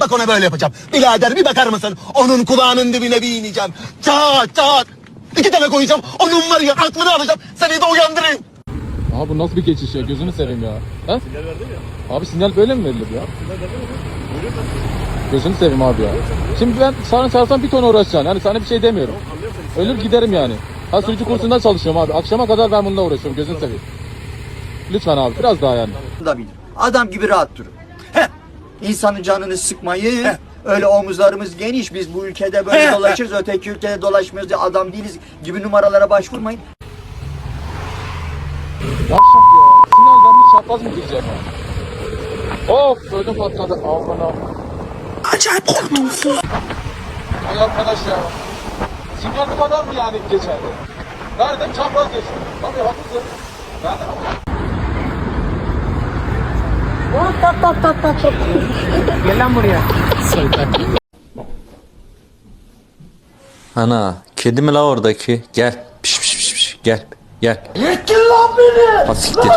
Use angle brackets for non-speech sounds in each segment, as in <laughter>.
Bak ona böyle yapacağım. Birader bir bakar mısın? Onun kulağının dibine bir ineceğim. Çat çat. İki tane koyacağım. Onun var ya aklını alacağım. Seni de uyandırayım. Abi bu nasıl bir geçiş ya? Gözünü seveyim ya. Ha? Sinyal verdin ya. Abi sinyal böyle mi verilir ya? Gözünü seveyim abi ya. Şimdi ben sana çarpsam bir ton uğraşacaksın. Yani sana bir şey demiyorum. Ölür giderim yani. Ha sürücü kursunda çalışıyorum abi. Akşama kadar ben bununla uğraşıyorum. Gözünü seveyim. Lütfen abi biraz daha yani. da bilir. Adam gibi rahat durun. Heh. İnsanın canını sıkmayı, öyle omuzlarımız geniş, biz bu ülkede böyle dolaşırız, öteki ülkede dolaşmıyoruz diye adam değiliz gibi numaralara başvurmayın. Yavşak ya. Sinyal vermiş çapraz mı girecek? Of ödüm patladı. Aman aman. Acayip korkmuşsun. Ay arkadaş ya. Sinyal bu kadar mı yani geçerli? Nerede çapraz geçti? Tabii haklısın. Ben Ana kedi mi la oradaki? Gel. Piş piş piş piş. Gel. Gel. Yettin lan beni. Ha siktir.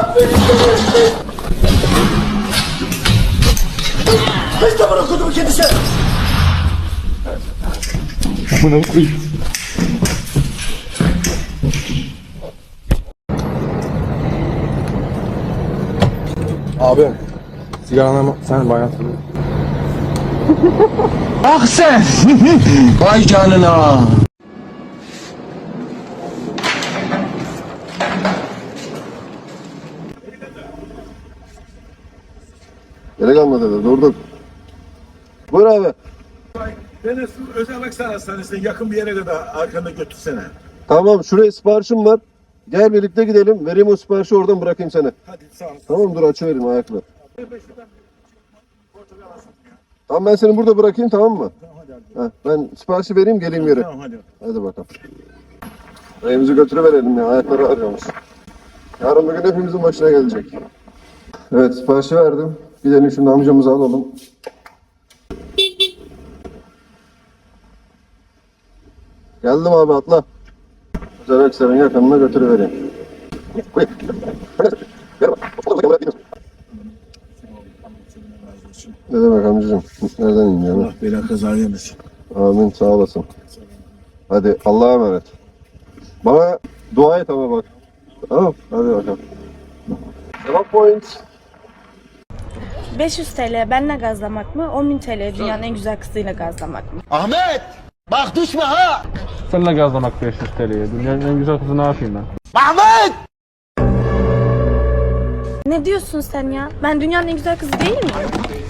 Abi sigaranı sen bayağı <laughs> Ah sen. <laughs> Vay canına. Gerek kalmadı dedi durduk. Buyur abi. Beni özel aksan hastanesine yakın bir yere kadar arkanda götürsene. Tamam şuraya siparişim var. Gel birlikte gidelim. Vereyim o siparişi oradan bırakayım seni. Hadi sağ ol. Tamam dur açıvereyim ayakla. Tamam ben seni burada bırakayım tamam mı? Heh, ben siparişi vereyim geleyim yere. Tamam hadi. Hadi bakalım. Evimizi götürüverelim ya ayakları ağrıyormuş. Yarın bugün hepimizin başına gelecek. Evet siparişi verdim. Gidelim şimdi amcamızı alalım. Geldim abi atla. Güzel Ekser'in yakınına götürüvereyim. Buyur. Gel bak. Ne demek amcacığım? Nereden iniyor? Allah bela kaza vermesin. Amin sağ olasın. Hadi Allah'a emanet. Bana dua et ama bak. Tamam hadi bakalım. Cevap point. 500 TL benle gazlamak mı? 10.000 TL dünyanın en güzel kızıyla gazlamak mı? Ahmet. Bak düşme ha. Seninle gazlamak 500 TL'ye. Dünyanın en güzel kızı ne yapayım ben? Ahmet. Ne diyorsun sen ya? Ben dünyanın en güzel kızı değil miyim?